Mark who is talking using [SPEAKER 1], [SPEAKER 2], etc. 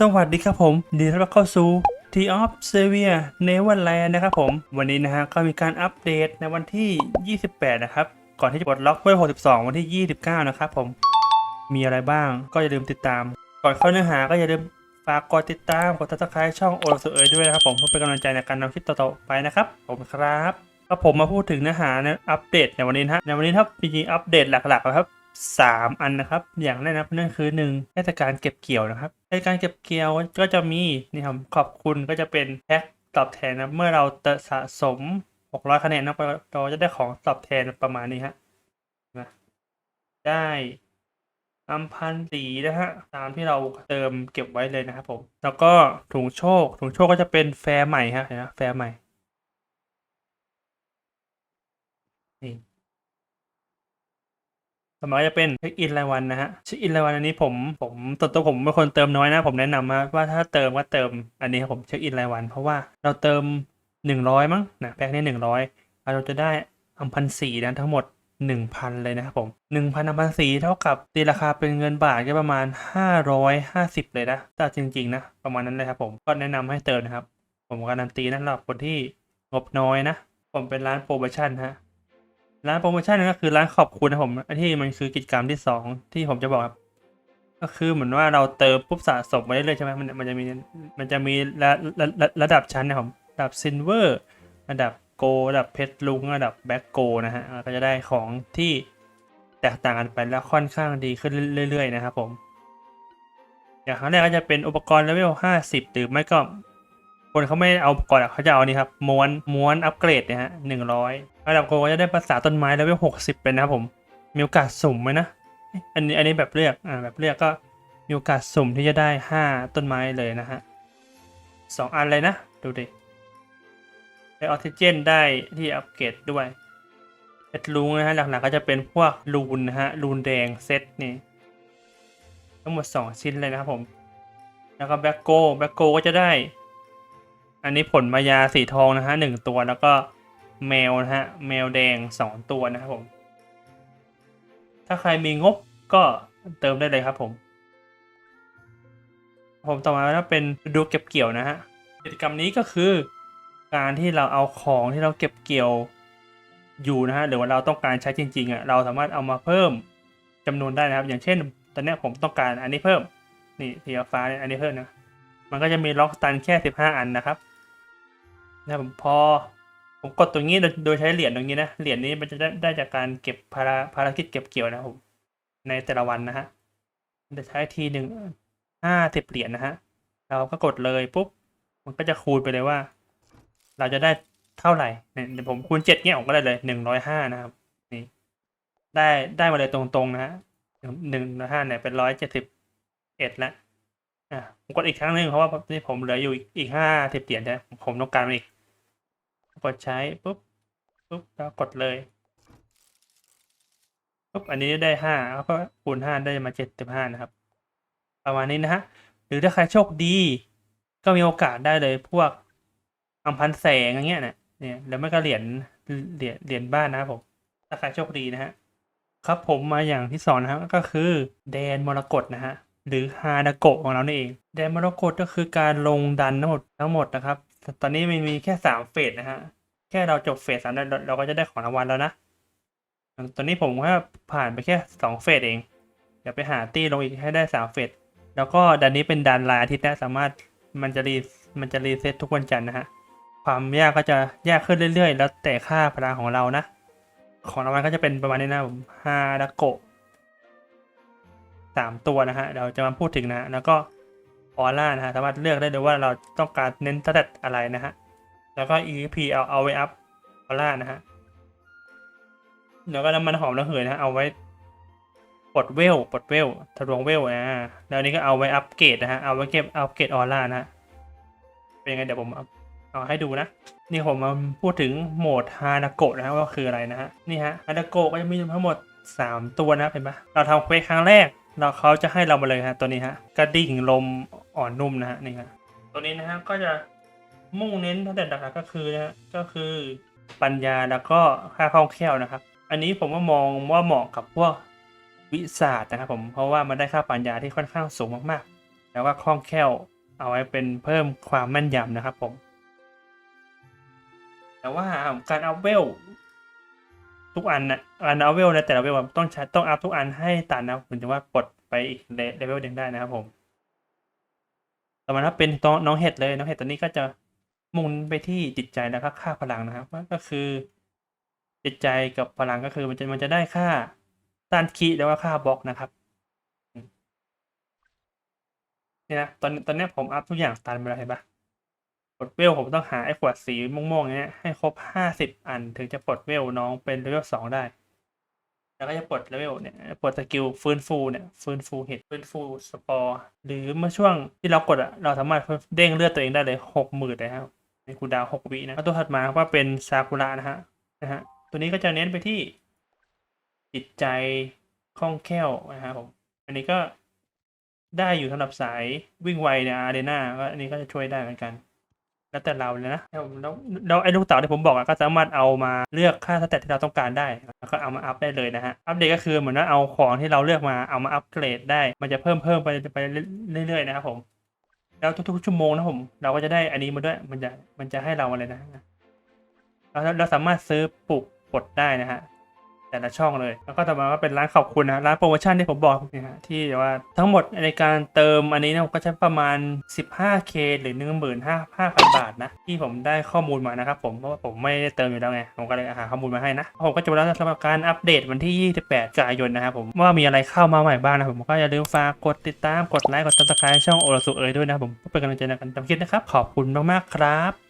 [SPEAKER 1] สวัสดีครับผมยินดีต้อนรับเข้าสู่ T of s e v i a Neverland นะครับผม วันนี้นะฮะก็มีการอัปเดตในวันที่ 28 นะครับ ก่อนที่จะปลดล็อกเวล62 วันที่ 29 นะครับผม มีอะไรบ้างก็อย่าลืมติดตาม ก่อนเข้าเนื้อหาก็อย่าลืมฝากกดติดตามกด subscribe ช่องโอสุเอยด้วยนะครับผมเพื่อเป็นกำลังใจในการนำคลิปต่อๆไปนะครับผมครับก็ผมมาพูดถึงเนื้อหาในอัปเดตในวันนี้นะฮะในวันนี้ครับจริงๆอัปเดตหลักๆนะครับ สามอันนะครับ อย่างแรกนะครับนั่นคือหนึ่งเทศกาลเก็บเกี่ยวนะครับเทศกาลเก็บเกี่ยวก็จะมีนี่ครับขอบคุณก็จะเป็นแพ็คตอบแทนนะเมื่อเราสะสม 600 คะแนนนะเราจะได้ของตอบแทนประมาณนี้ฮะนะได้อัมพันสีนะฮะตามที่เราเติมเก็บไว้เลยนะครับผม แล้วก็ถุงโชค ถุงโชคก็จะเป็นแฟร์ใหม่ฮะเห็นะแฟร์ใหม่นี่ สมัยจะเป็นเช็คอินรายวันนะฮะเช็คอินรายวันอันนี้ผมผมตัวตัวผมเป็นคนเติมน้อยนะ ผมแนะนำมาว่าถ้าเติมก็เติมอันนี้ครับผมเช็คอินรายวัน เพราะว่าเราเติมหนึ่งร้อยมั้งนะแพ็คนี้หนึ่งร้อยเราจะได้อัมพันสี่นะทั้งหมดหนึ่งพันเลยนะครับผมหนึ่งพันอัมพันสี่เท่ากับตีราคาเป็นเงินบาทก็ประมาณห้าร้อยห้าสิบเลยนะแต่จริงๆนะประมาณนั้นเลยครับผมก็แนะนำให้เติมนะครับ ผมการันตีนะสำหรับคนที่งบน้อยนะ ผมเป็นร้านโปรโมชั่นฮะ ร้านโปรโมชั่นนั่นก็คือร้านขอบคุณนะผมที่มันคือกิจกรรมที่สองที่ผมจะบอกครับ ก็คือเหมือนว่าเราเติมปุ๊บสะสมไปเรื่อยๆใช่ไหมมันมันจะมีมันจะมีระระระระดับชั้นนะผมระดับซิลเวอร์ระดับโกระดับเพชรลุงระดับแบ็กโกนะฮะก็จะได้ของที่แตกต่างกันไปแล้วค่อนข้างดีขึ้นเรื่อยๆนะครับผม อย่างครั้งแรกก็จะเป็นอุปกรณ์เลเวลห้าสิบหรือไม่ก็ คนเขาไม่เอากรอะเขาจะเอานี่ครับม้วนม้วนอัปเกรดเนี่ยฮะหนึ่งร้อยระดับโกก็จะได้ภาษาต้นไม้เลเวลหกสิบเป็นนะครับผมมีโอกาสสุ่มไหมนะอันนี้อันนี้แบบเลือกอ่าแบบเลือกก็มีโอกาสสุ่มที่จะได้ห้าต้นไม้เลยนะฮะสองอันเลยนะ ดูดิได้ออกซิเจนได้ที่อัปเกรดด้วยเพชรลุงนะฮะหลักๆก็จะเป็นพวกรูนนะฮะรูนแดงเซตนี่ทั้งหมดสองชิ้นเลยนะครับผม แล้วก็แบ็กโกแบ็กโกก็จะได้ อันนี้ผลมายาสีทองนะฮะหนึ่งตัวแล้วก็แมวนะฮะแมวแดงสองตัวนะครับผม ถ้าใครมีงบก็เติมได้เลยครับผม ผมต่อมาแล้วเป็นดูเก็บเกี่ยวนะฮะกิจกรรมนี้ก็คือการที่เราเอาของที่เราเก็บเกี่ยวอยู่นะฮะหรือว่าเราต้องการใช้จริงๆอะเราสามารถเอามาเพิ่มจำนวนได้นะครับ อย่างเช่น ตอนนี้ผมต้องการอันนี้เพิ่มนี่สีฟ้าเนี่ยอันนี้เพิ่มนะมันก็จะมีล็อกสตันแค่ 15 อันนะครับ นะผมพอผมกดตรงนี้โดยใช้เหรียญตรงนี้นะเหรียญนี้มันจะได้ได้จากการเก็บภาระภารกิจเก็บเกี่ยวนะครับผมในแต่ละวันนะฮะจะใช้ทีหนึ่งห้าสิบเหรียญนะฮะเราก็กดเลยปุ๊บมันก็จะคูณไปเลยว่า เราจะได้เท่าไหร่เนี่ยเดี๋ยวผมคูณเจ็ดเนี่ยผมก็ได้เลยหนึ่งร้อยห้านะครับนี่ได้ได้มาเลยตรงๆนะฮะหนึ่งร้อยห้าเนี่ยเป็นร้อยเจ็ดสิบเอ็ดแล้วอะผมกดอีกครั้งหนึ่งเพราะว่านี่ผมเหลืออยู่อีกห้าสิบเหรียญใช่ผมต้องการมันอีก กดใช้ปุ๊บปุ๊บแล้วกดเลยปุ๊บอันนี้ได้ห้าแล้วก็คูณห้าได้มาเจ็ดสิบห้านะครับ ประมาณนี้นะฮะหรือถ้าใครโชคดี ก็มีโอกาสได้เลยพวกอัมพันแสงอย่างเงี้ยเนี่ยเนี่ยแล้วไม่ก็เหรียญเหรียญเหรียญบ้านนะครับผมถ้าใครโชคดีนะฮะครับผมมาอย่างที่สองนะครับก็คือแดนมรกตนะฮะหรือฮานาโกะของเรานี่เอง แดนมรกตก็คือการลงดันทั้งหมดทั้งหมดนะครับ ตอนนี้มันมีแค่สามเฟสนะฮะ แค่เราจบเฟสสามเราเราก็จะได้ของรางวัลแล้วนะ ตอนนี้ผมก็ผ่านไปแค่สองเฟสเองเดี๋ยวไปหาตี้ลงอีกให้ได้สามเฟส แล้วก็ดันนี้เป็นดันรายอาทิตย์นะสามารถมันจะรีมันจะรีเซ็ตทุกวันจันทร์นะฮะ ความยากก็จะยากขึ้นเรื่อยๆ แล้วแต่ค่าพลังของเรานะ ของรางวัลก็จะเป็นประมาณนี้นะผมฮานาโกะสามตัวนะฮะ เราจะมาพูดถึงนะ แล้วก็ ออร่านะฮะสามารถเลือกได้เลยว่าเราต้องการเน้นสเตตอะไรนะฮะแล้วก็ EP เอาเอาไว้อัพออร่านะฮะแล้วก็น้ำมันหอมระเหยนะะเอาไว้ปลดเวลปลดเวลทะลวงเวลอ่าแล้วนี้ก็เอาไว้อัปเกรดนะฮะเอาไว้เก็บอัปเกรดออร่านะฮะเป็นยังไงเดี๋ยวผมเอาเอาให้ดูนะ นี่ผมมาพูดถึงโหมดฮานาโกะนะฮะว่าคืออะไรนะฮะนี่ฮะฮานาโกะก็จะมีทั้งหมด 3 ตัวนะเห็นปะเราทำเควสครั้งแรก เราเขาจะให้เรามาเลยฮะตัวนี้ฮะกระดิ่งลม อ่อนนุ่มนะฮะนี่ฮะตัวนี้นะฮะก็จะมุ่งเน้นตั้งแต่หลักๆก็คือนะฮะก็คือปัญญาแล้วก็ค่าคล่องแคล่วนะครับ อันนี้ผมว่ามองว่าเหมาะกับพวกวิสาสตร์นะครับผมเพราะว่ามันได้ค่าปัญญาที่ค่อนข้างสูงมากๆ แล้วก็คล่องแคล่วเอาไว้เป็นเพิ่มความแม่นยำนะครับผม แต่ว่าการอัพเวลทุกอันนะอันอัพเวลนะแต่ละเวลต้องใช้ต้องอัพทุกอันให้ตันนะถึงจะว่าปลดไปอีกเลเวลหนึ่งได้นะครับผม ต่อมาถ้าเป็นตน้องเห็ดเลยน้องเห็ดตัวนี้ก็จะมุ่งไปที่จิตใจแล้วก็ค่าพลังนะครับก็คือจิตใจกับพลังก็คือมันจะมันจะได้ค่าต้านคีแล้วก็ค่าบล็อกนะครับนี่นะตอนตอนนี้ผมอัพทุกอย่างตันไปแล้วเห็นปะปลดเวลผมต้องหาไอ้ขวดสีม่วงๆเนี้ยให้ครบห้าสิบอันถึงจะปลดเวลน้องเป็นเลเวลสองได้ แล้วก็จะปลดเลเวลเนี่ยปลดสกิลฟื้นฟูเนี่ยฟื้นฟูเห็ดฟื้นฟูสปอร์หรือเมื่อช่วงที่เรากดอะเราสามารถเด้งเลือดตัวเองได้เลยหกหมื่นเลยครับในคูดาวหกวินะตัวถัดมาก็เป็นซากุระนะฮะนะฮะตัวนี้ก็จะเน้นไปที่จิตใจคล่องแคล่วนะครับผมอันนี้ก็ได้อยู่สำหรับสายวิ่งไวในอาร์เดนาก็อันนี้ก็จะช่วยได้เหมือนกัน แล้วแต่เราเลยนะแล้วแล้วไอ้ลูกเต๋าที่ผมบอกอะก็สามารถเอามาเลือกค่าสเตตที่เราต้องการได้แล้วก็เอามาอัพได้เลยนะฮะอัปเดตก็คือเหมือนว่าเอาของที่เราเลือกมาเอามาอัปเกรดได้ มันจะเพิ่มเพิ่มไปไปเรื่อยๆนะครับผมแล้วทุกๆชั่วโมงนะผม เราก็จะได้อันนี้มาด้วยมันจะมันจะให้เราอะไรนะเราเราสามารถซื้อปลูกปลดได้นะฮะ แต่ละช่องเลย แล้วก็ต่อมาก็เป็นร้านขอบคุณนะร้านโปรโมชั่นที่ผมบอกนี่ยฮะที่ว่าทั้งหมดในการเติมอันนี้นะก็จะประมาณ 15k หรือ 15,000 บาทนะ ที่ผมได้ข้อมูลมานะครับผมเพราะว่าผมไม่ได้เติมอยู่แล้วไง ผมก็เลยหาข้อมูลมาให้นะ ผมก็จะมาแล้วสำหรับการอัปเดตวันที่ 28กันยายนนะครับผมว่ามีอะไรเข้ามาใหม่บ้างนะผมก็อย่าลืมฝากกดติดตามกดไลค์กดติดตามช่องโอรสุเอยด้วยนะผมเป็นกำลังใจในการทำคลิปนะครับขอบคุณมากๆครับ